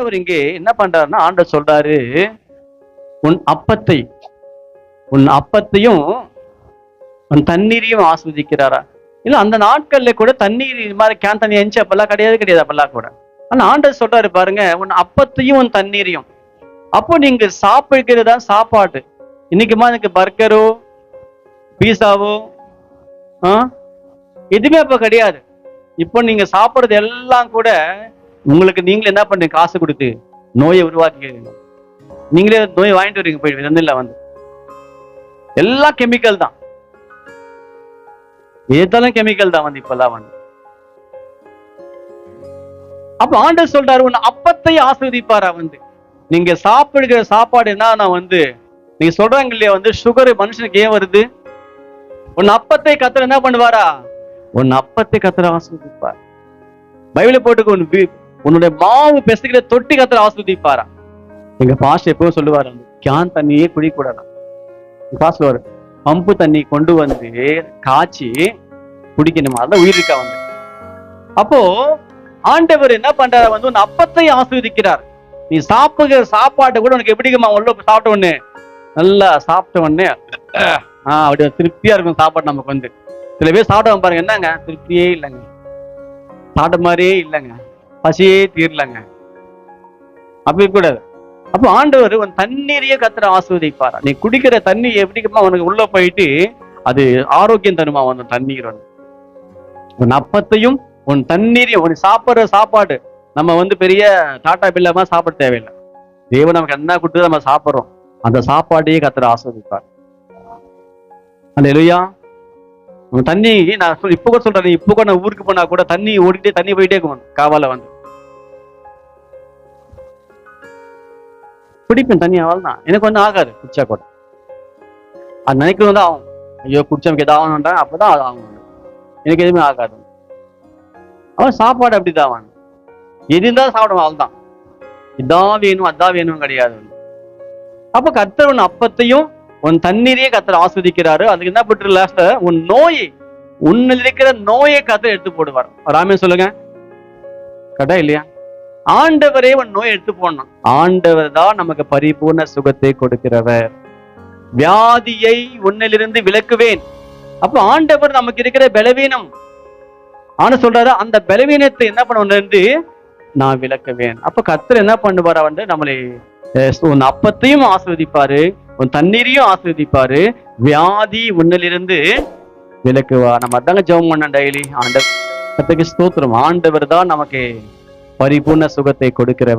ஆண்டவர் இங்கே என்ன பண்றாருன்னா ஆண்டவர் சொல்றாரு உன் அப்பத்தை உன் அப்பத்தையும் உன் தண்ணீரையும் ஆஸ்வதிக்கிறாரா? இல்ல அந்த நாட்கள்ல கூட தண்ணீர் இது மாதிரி கேன் தண்ணி எஞ்சி அப்பெல்லாம் கிடையாது கிடையாது அப்பெல்லாம் கூட. ஆனா ஆண்டவர் சொல்றாரு பாருங்க உன் அப்பத்தையும் உன் தண்ணீரையும். அப்போ நீங்க சாப்பிடுறது தான் சாப்பாடு இன்னைக்குமா எனக்கு பர்கரோ பீஸாவோ ஆஹ் எதுவுமே அப்ப கிடையாது. இப்போ நீங்க சாப்பிடுறது எல்லாம் கூட உங்களுக்கு நீங்களே என்ன பண்றீங்க காசு கொடுத்து நோயை உருவாக்கிக்கிறீங்க நீங்களே நோய் வாங்கிட்டு வரீங்க போய் விருந்தில் வந்து. எல்லாம் கெமிக்கல் தான். ஏதாலும் கெமிக்கல் தான் வந்து இப்பெல்லாம் வந்து? அப்ப ஆண்டர் சொல்றாரு உன் அப்பத்தை ஆஸ்வதிப்பாரா வந்து? நீங்க சாப்பிடுகிற சாப்பாடு என்ன வந்து நீங்க சொல்றாங்க இல்லையா வந்து சுகர் மனுஷனுக்கு ஏன் வருது? உன் அப்பத்தை கத்துற என்ன பண்ணுவாரா? உன் அப்பத்தை கத்தர் ஆஸ்வதிப்பார். பைபிள போட்டுக்கு உன் உன்னுடைய மாவு பெசுகிற தொட்டி கத்தர் ஆஸ்வதிப்பாரா? எங்க பாஸ்ட் எப்பவும் சொல்லுவாரு? கேன் தண்ணியே குடிக்கூடாதான் பாஸ்ட் வரும் பம்பு தண்ணி கொண்டு வந்து காய்ச்சி குடிக்கணுமா? அதான் உயிருக்கா வந்து. அப்போ ஆண்டவர் என்ன பண்றாரு? வந்து உன் அப்பத்தை ஆஸ்வதிக்கிறார். நீ சாப்பிடுகிற சாப்பாட்டை கூட உனக்கு எப்படிங்கம்மா உள்ள சாப்பிட்ட உடனே நல்லா சாப்பிட்ட உடனே ஆஹ் அப்படி திருப்தியா இருக்கும் சாப்பாடு நமக்கு வந்து. சில பேர் சாப்பிட்டவன் பாருங்க என்னங்க? திருப்தியே இல்லைங்க. சாப்பிட்ட மாதிரியே இல்லைங்க. பசியே தீரலங்க. அப்படி கூடாது. அப்போ ஆண்டவர் உன் தண்ணீரையே கத்துற ஆஸ்வதிப்பார்? நீ குடிக்கிற தண்ணி எப்படிக்குமா உனக்கு உள்ள போயிட்டு அது ஆரோக்கியம் தருமா உன் தண்ணீர் உன் அப்பத்தையும் உன் தண்ணீரையும் உன் சாப்பிட்ற சாப்பாடு நம்ம வந்து பெரிய டாட்டா பில்லாம சாப்பிட தேவையில்லை. தேவன் நமக்கு என்ன கொடுத்து நம்ம சாப்பிட்றோம். அந்த சாப்பாட்டையே கத்துற ஆஸ்வதிப்பார். அந்த எலுயா உன் தண்ணி நான் சொல்- இப்போ கூட சொல்றேன் இப்போ கூட நான் ஊருக்கு போனா கூட தண்ணி ஓடிட்டே தண்ணி போயிட்டே இருக்கும் காவால வந்து. குடிப்பேன் தண்ணி அவள் தான் எனக்கு ஒன்றும் ஆகாது குடிச்சா கூட. அது நினைக்கிறது வந்து ஆகும் ஐயோ குடிச்சவனுக்கு எதாவது ஆகணும்டா அப்பதான் அது ஆகும் எனக்கு எதுவுமே ஆகாது. அவன் சாப்பாடு அப்படிதான் அவன் எது இருந்தாலும் சாப்பிடுவான் அவள் தான் இதான் வேணும் அதான் வேணும் கிடையாது. அப்ப கத்தர் உன் அப்பத்தையும் உன் தண்ணீரையே கர்த்தர் ஆஸ்வதிக்கிறாரு. அதுக்கு என்ன பட்டு உன் நோயை உன்னில் இருக்கிற நோயை கத்தர் எடுத்து போடுவார். ராமே சொல்லுங்க. கடா இல்லையா? ஆண்டவரே உன் நோய் எடுத்து போடணும். ஆண்டவர் தான் நமக்கு பரிபூர்ண சுகத்தை கொடுக்கிறவர். வியாதியை உன்னிலிருந்து விலக்குவேன். அப்ப ஆண்டவர் நமக்கு இருக்கிற பலவீனம். ஆனா சொல்றாரு அந்த பலவீனத்தை என்ன பண்ண நான் விளக்குவேன். அப்ப கத்தர் என்ன பண்ணுவாரா வந்து நம்மளை அஹ், உன் அப்பத்தையும் ஆஸ்வதிப்பாரு உன் தண்ணீரையும் ஆஸ்வதிப்பாரு வியாதி உன்னிலிருந்து விலக்குவா நம்ம அதாங்க ஜெபம் பண்ண டெய்லி ஆண்டவர் ஸ்தோத்திரம். ஆண்டவர் தான் நமக்கு பரிபூர்ண சுகத்தை கொடுக்கிறவர்.